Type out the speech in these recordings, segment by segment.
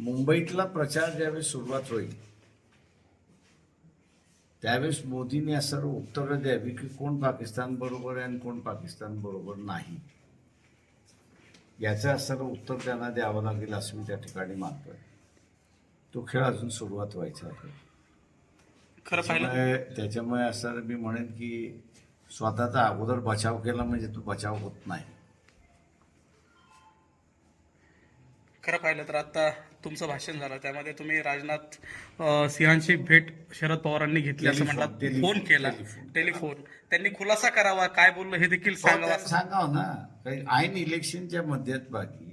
मुंबईतला प्रचार ज्यावेळेस सुरुवात होईल त्यावेळेस मोदींनी असं उत्तरं द्यावी की कोण पाकिस्तान बरोबर आहे आणि कोण पाकिस्तान बरोबर नाही. याचं असं उत्तर त्यांना द्यावं लागेल असं मी त्या ठिकाणी मानतोय. तो खेळ अजून सुरुवात व्हायचा आहे. खरं त्याच्यामुळे असं मी म्हणेन की स्वतःचा अगोदर बचाव केला म्हणजे तो बचाव होत नाही. खरं पाहिलं तर आता तुमचं भाषण झालं. त्यामध्ये तुम्ही राजनाथ सिंहांची भेट शरद पवारांनी घेतली असं टेलिफोन, फोन केला. टेलिफोन. त्यांनी खुलासा करावा काय बोललं हे देखील हो, सांगावं त्यांना सांगावं ना. काही ऐन इलेक्शनच्या मध्यात बाकी.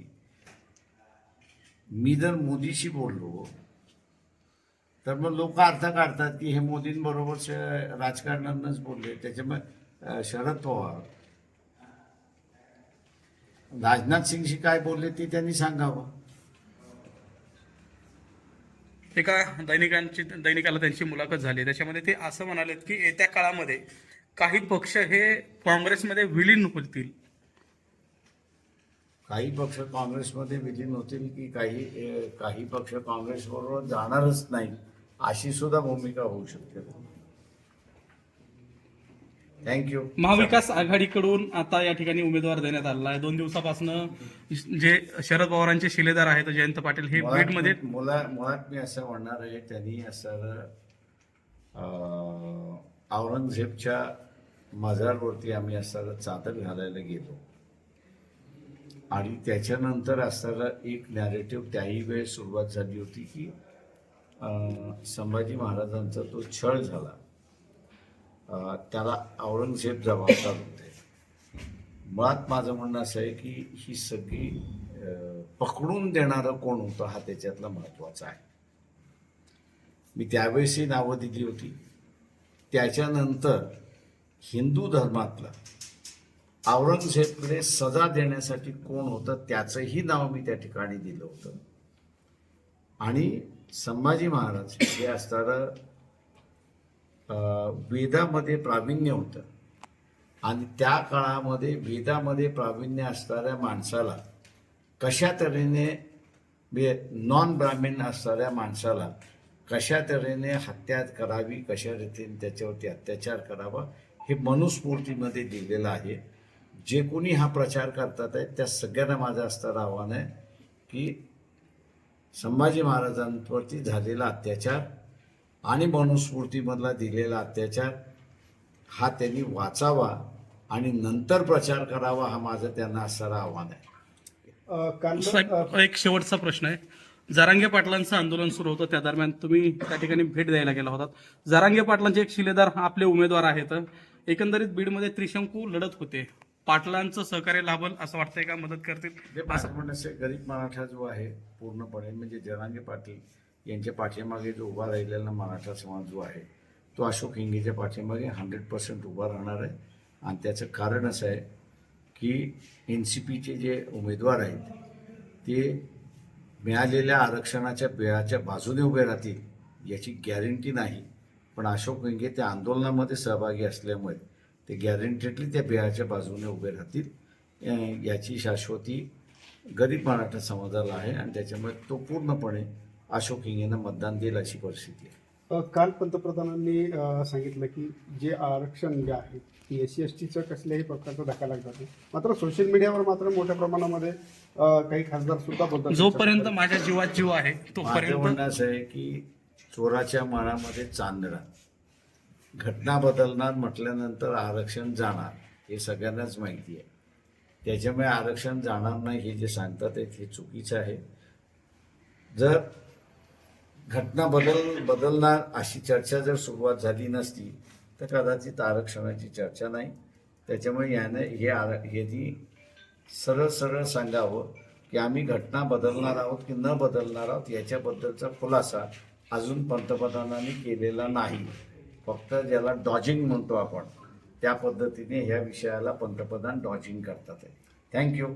मी जर मोदीशी बोललो तर मग लोक अर्थ काढतात की हे मोदींबरोबर राजकारणांनाच बोलले. त्याच्यामुळे शरद पवार राजनाथ सिंगशी काय बोलले ते त्यांनी सांगावं. एका दैनिकांची दैनिकाला त्यांची मुलाखत झाली. त्याच्यामध्ये ते असं म्हणालेत की येत्या काळामध्ये काही पक्ष हे काँग्रेसमध्ये विलीन होतील. काही पक्ष काँग्रेसमध्ये विलीन होतील की काही काही पक्ष काँग्रेसबरोबर जाणारच नाही अशी सुद्धा भूमिका होऊ शकते. थँक्यू महाविकास आघाडीकडून आता या ठिकाणी उमेदवार देण्यात आलेला आहे. दोन दिवसापासून जे शरद पवारांचे शिलेदार आहेत जयंत पाटील हे मुळात बीडमध्ये मी- मुला मुळात मी असं म्हणणार आहे त्यांनी असं औरंगजेबच्या मजारवरती आम्ही असं चादर घालायला गेलो. आणि त्याच्यानंतर असताना एक नॅरेटिव्ह त्याही वेळेस सुरुवात झाली होती की संभाजी महाराजांचा तो छळ झाला. त्याला औरंगजेब जबाबदार होते. मुळात माझं म्हणणं असं आहे की ही सगळी पकडून देणारं कोण होतं हा त्याच्यातला महत्त्वाचा आहे. मी त्यावेळेसही नावं दिली होती. त्याच्यानंतर हिंदू धर्मातला औरंगजेबकडे सजा देण्यासाठी कोण होतं त्याचंही नाव मी त्या ठिकाणी दिलं होतं. आणि संभाजी महाराज हे असणारं वेदामध्ये प्रावीण्य होतं. आणि त्या काळामध्ये वेदामध्ये प्रावीण्य असणाऱ्या माणसाला कशा तऱ्हेने म्हणजे नॉन ब्राह्मण असणाऱ्या माणसाला कशा तऱ्हेने हत्या करावी कशा रीतीने त्याच्यावरती अत्याचार करावा हे मनुस्फूर्तीमध्ये दिलेलं आहे. जे कोणी हा प्रचार करतात आहे त्या सगळ्यांना माझं असणारं आव्हान आहे की संभाजी महाराजांवरती झालेला अत्याचार आणि मनुस्मृतीमधला दिलेला अत्याचार हा त्यांनी वाचावा आणि नंतर प्रचार करावा हा माझं त्यांना असणारं आव्हान आहे. एक शेवटचा प्रश्न आहे. जरांगे पाटलांचं आंदोलन सुरू होतं त्या दरम्यान तुम्ही त्या ठिकाणी भेट द्यायला गेला होतात. जरांगे पाटलांचे एक शिलेदार आपले उमेदवार आहेत. एकंदरीत बीडमध्ये त्रिशंकू लढत होते. पाटलांचं सहकार्य लाभल असं वाटतंय का? मदत करतील? गरीब मराठा जो आहे पूर्णपणे म्हणजे जरांगे पाटील यांच्या पाठीमागे जो उभा राहिलेला मराठा समाज जो आहे तो अशोक हिंगेच्या पाठीमागे हंड्रेड पर्सेंट उभा राहणार आहे. आणि त्याचं कारण असं आहे की एन सी पीचे जे उमेदवार आहेत ते मिळालेल्या आरक्षणाच्या बिळाच्या बाजूने उभे राहतील याची गॅरंटी नाही. पण अशोक हिंगे त्या आंदोलनामध्ये सहभागी असल्यामुळे ते गॅरंटेडली त्या बिळाच्या बाजूने उभे राहतील. याची शाश्वती गरीब मराठा समाजाला आहे आणि त्याच्यामुळे तो पूर्णपणे अशोक हिंगेनं मतदान देईल अशी परिस्थिती आहे. काल पंतप्रधानांनी सांगितलं की जे आरक्षण जे आहे की एस सी एस टीचं कसल्याही प्रकारचा धक्का लागत नाही. मात्र सोशल मीडियावर मात्र मोठ्या प्रमाणामध्ये काही खासदार सुद्धा बोलतात जोपर्यंत माझ्या जीवात जीव आहे माझं तोपर्यंत म्हणणं असं आहे की चोराच्या माळामध्ये चांदणा. घटना बदलणार म्हटल्यानंतर आरक्षण जाणार हे सगळ्यांनाच माहिती आहे. त्याच्यामुळे आरक्षण जाणार नाही हे जे सांगतात हे चुकीचं आहे. जर घटना बदल बदलणार अशी चर्चा जर सुरुवात झाली नसती तर कदाचित आरक्षणाची चर्चा नाही. त्याच्यामुळे यानं हे आर यांनी सरळ सरळ सांगावं की आम्ही घटना बदलणार आहोत की न बदलणार आहोत याच्याबद्दलचा खुलासा अजून पंतप्रधानांनी केलेला नाही. फक्त ज्याला डॉजिंग म्हणतो आपण त्या पद्धतीने ह्या विषयाला पंतप्रधान डॉजिंग करतात. थँक्यू